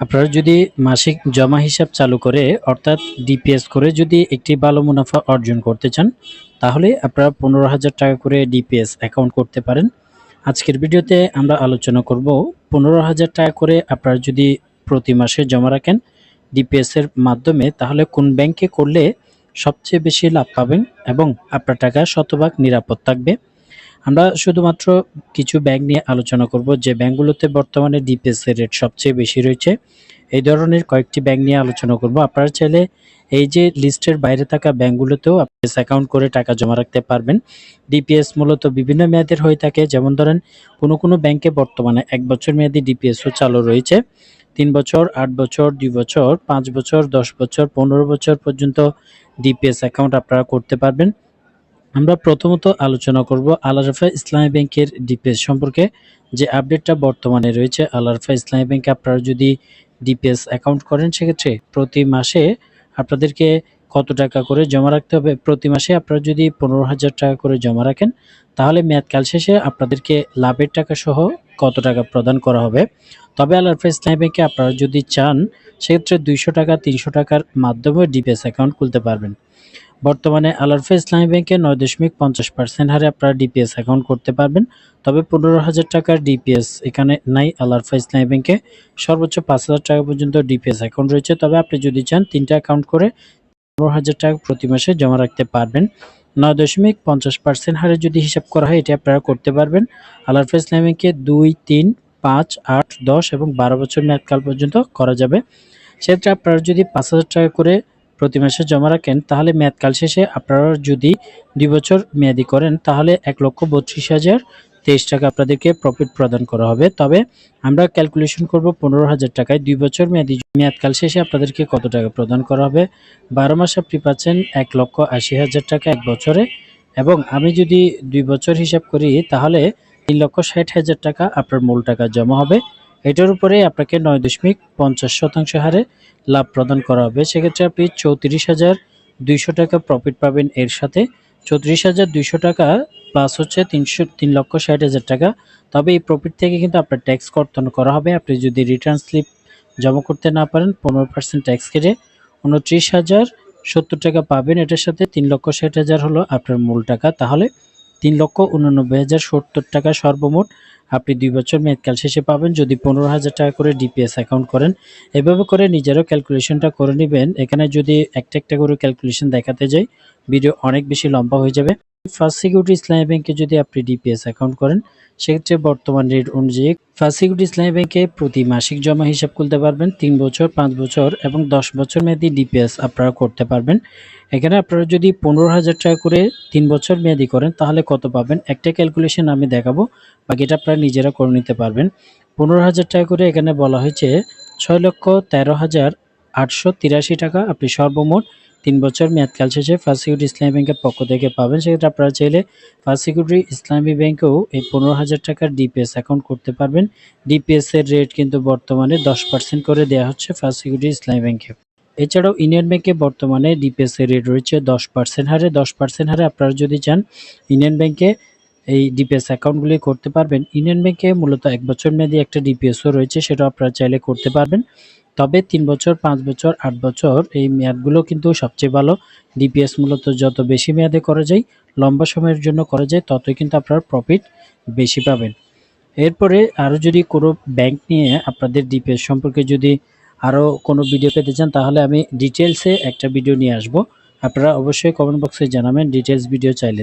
আপনারা যদি মাসিক জমা হিসাব চালু করে, অর্থাৎ ডিপিএস করে যদি একটি ভালো মুনাফা অর্জন করতে চান, তাহলে আপনারা পনেরো হাজার টাকা করে ডিপিএস অ্যাকাউন্ট করতে পারেন। আজকের ভিডিওতে আমরা আলোচনা করব পনেরো হাজার টাকা করে আপনারা যদি প্রতি মাসে জমা রাখেন ডিপিএস এর মাধ্যমে, তাহলে কোন ব্যাংকে করলে সবচেয়ে বেশি লাভ পাবেন এবং আপনার টাকা শতভাগ নিরাপদ থাকবে। আমরা শুধুমাত্র কিছু ব্যাংক নিয়ে আলোচনা করব, যে ব্যাংকগুলোতে বর্তমানে ডিপিএস এর রেট সবচেয়ে বেশি রয়েছে। এই ধরনের কয়েকটি ব্যাংক নিয়ে আলোচনা করব। আপনারা চাইলে এই যে লিস্টের বাইরে থাকা ব্যাংকগুলোতেও আপনি অ্যাকাউন্ট করে টাকা জমা রাখতে পারবেন। ডিপিএস মূলত বিভিন্ন মেয়াদের হয়ে থাকে। যেমন ধরেন, কোনো কোনো ব্যাংকে বর্তমানে এক বছর মেয়াদি ডিপিএসও চালু রয়েছে। তিন বছর, আট বছর, দুই বছর, পাঁচ বছর, দশ বছর, পনেরো বছর পর্যন্ত ডিপিএস অ্যাকাউন্ট আপনারা করতে পারবেন। আমরা প্রথমত আলোচনা করব আলারফা ইসলামী ব্যাংকের ডিপিএস সম্পর্কে। যে আপডেটটা বর্তমানে রয়েছে আলারফা ইসলামী ব্যাংকে আপনারা যদি ডিপিএস অ্যাকাউন্ট করেন, সেক্ষেত্রে প্রতি মাসে আপনাদেরকে কত টাকা করে জমা রাখতে হবে? প্রতি মাসে আপনারা যদি পনেরো হাজার টাকা করে জমা রাখেন, তাহলে মেয়াদকাল শেষে আপনাদেরকে লাভের টাকা সহ কত টাকা প্রদান করা হবে? তবে আলারফা ইসলামী ব্যাংকে আপনারা যদি চান, সেক্ষেত্রে দুইশো টাকা, তিনশো টাকার মাধ্যমে ডিপিএস অ্যাকাউন্ট খুলতে পারবেন। বর্তমানে আলারফা ইসলামী ব্যাংকে নয় দশমিক পঞ্চাশ পার্সেন্ট হারে আপনারা ডিপিএস অ্যাকাউন্ট করতে পারবেন। তবে পনেরো হাজার টাকার ডিপিএস এখানে নাই আলারফা ইসলামী ব্যাংকে সর্বোচ্চ পাঁচ হাজার টাকা পর্যন্ত ডিপিএস অ্যাকাউন্ট রয়েছে। তবে আপনি যদি চান, তিনটা অ্যাকাউন্ট করে পনেরো হাজার টাকা প্রতি মাসে জমা রাখতে পারবেন। নয় দশমিক পঞ্চাশ পার্সেন্ট হারে যদি হিসাব করা হয়, এটি আপনারা করতে পারবেন। আলারফা ইসলামী ব্যাংকে দুই, তিন পাঁচ, আট, দশ এবং বারো বছর মেয়াদকাল পর্যন্ত করা যাবে। সেক্ষেত্রে আপনারা যদি পাঁচ হাজার টাকা করে প্রতি মাসে জমা রাখেন, তাহলে মেয়াদকাল শেষে আপনারা যদি দুই বছর মেয়াদি করেন, তাহলে এক লক্ষ বত্রিশ হাজার তেইশ টাকা আপনাদেরকে প্রফিট প্রদান করা হবে। তবে আমরা ক্যালকুলেশন করব পনেরো হাজার টাকায় দুই বছর মেয়াদি মেয়াদকাল শেষে আপনাদেরকে কত টাকা প্রদান করা হবে। বারো মাস আপনি পাচ্ছেন এক লক্ষ আশি হাজার টাকা এক বছরে। এবং আমি যদি দুই বছর হিসাব করি, তাহলে তিন লক্ষ ষাট হাজার টাকা আপনার মূল টাকা জমা হবে। এটার উপরে আপনাকে নয় দশমিক পঞ্চাশ শতাংশ হারে লাভ প্রদান করা হবে। সেক্ষেত্রে আপনি চৌত্রিশ হাজার দুইশো টাকা প্রফিট পাবেন এর সাথে। চৌত্রিশ হাজার দুইশো টাকা প্লাস হচ্ছে তিনশো, তিন লক্ষ ষাট হাজার টাকা। তবে এই প্রফিট থেকে কিন্তু আপনার ট্যাক্স কর্তন করা হবে। আপনি যদি রিটার্ন স্লিপ জমা করতে না পারেন, পনেরো পার্সেন্ট ট্যাক্স কেটে উনত্রিশ হাজার সত্তর টাকা পাবেন। এটার সাথে তিন লক্ষ ষাট হাজার হলো আপনার মূল টাকা। তাহলে তিন লক্ষ উননব্বই হাজার সত্তর টাকা সর্বমোট আপনি দুই বছর মেয়াদকাল শেষে পাবেন। যদি পনেরো হাজার টাকা করে ডিপিএস অ্যাকাউন্ট করেন, এভাবে করে নিজেরও ক্যালকুলেশনটা করে নেবেন। এখানে যদি একটা একটা করে ক্যালকুলেশন দেখাতে যাই ভিডিও অনেক বেশি লম্বা হয়ে যাবে। ফার্স্ট সিকিউরিটি ইসলামী ব্যাংকে যদি আপনি ডিপিএস অ্যাকাউন্ট করেন, সেক্ষেত্রে বর্তমান রেট অনুযায়ী ফার্স্ট সিকিউরিটি ইসলামী ব্যাংকে প্রতি মাসিক জমা হিসাব খুলতে পারবেন। তিন বছর, পাঁচ বছর এবং দশ বছর মেয়াদি ডিপিএস আপনারা করতে পারবেন। এখানে আপনারা যদি পনেরো হাজার টাকা করে তিন বছর মেয়াদি করেন, তাহলে কত পাবেন? একটা ক্যালকুলেশন আমি দেখাবো। বাকিটা আপনারা নিজেরা করে নিতে পারবেন। পনেরো হাজার টাকা করে এখানে বলা হয়েছে, ছয় লক্ষ তেরো হাজার আটশো তিরাশি টাকা। আপনি সর্বমোট তিন বছর মেয়াদকাল শেষে ফার্স্ট সিকিউরিটি ইসলামী ব্যাংকের পক্ষ থেকে পাবেন। সেক্ষেত্রে আপনারা চাইলে ফার্স্ট সিকিউরিটি ইসলামী ব্যাংকেও এই পনেরো হাজার টাকার ডিপিএস অ্যাকাউন্ট করতে পারবেন। ডিপিএস এর রেট কিন্তু বর্তমানে দশ পার্সেন্ট করে দেওয়া হচ্ছে ফার্স্ট সিকিউরিটি ইসলামী ব্যাংকে। এছাড়াও ইউনিয়ন ব্যাংকে বর্তমানে ডিপিএস এর রেট রয়েছে দশ পার্সেন্ট হারে। দশ পার্সেন্ট হারে আপনারা যদি চান, ইউনিয়ন ব্যাংকে এই ডিপিএস অ্যাকাউন্টগুলি করতে পারবেন। ইউনিয়ন ব্যাংকে মূলত এক বছর মেয়াদি একটা ডিপিএসও রয়েছে, সেটা আপনারা চাইলে করতে পারবেন। তবে তিন বছর, পাঁচ বছর, আট বছর এই মেয়াদগুলো কিন্তু সবচেয়ে ভালো। ডিপিএস মূলত যত বেশি মেয়াদে করা যায়, লম্বা সময়ের জন্য করা যায়, ততই কিন্তু আপনার প্রফিট বেশি পাবেন। এরপরে আরও যদি কোনো ব্যাংক নিয়ে আপনাদের ডিপিএস সম্পর্কে যদি আরও কোনো ভিডিও পেতে চান, তাহলে আমি ডিটেলসে একটা ভিডিও নিয়ে আসব। আপনারা অবশ্যই কমেন্ট বক্সে জানাবেন ডিটেলস ভিডিও চাইলে।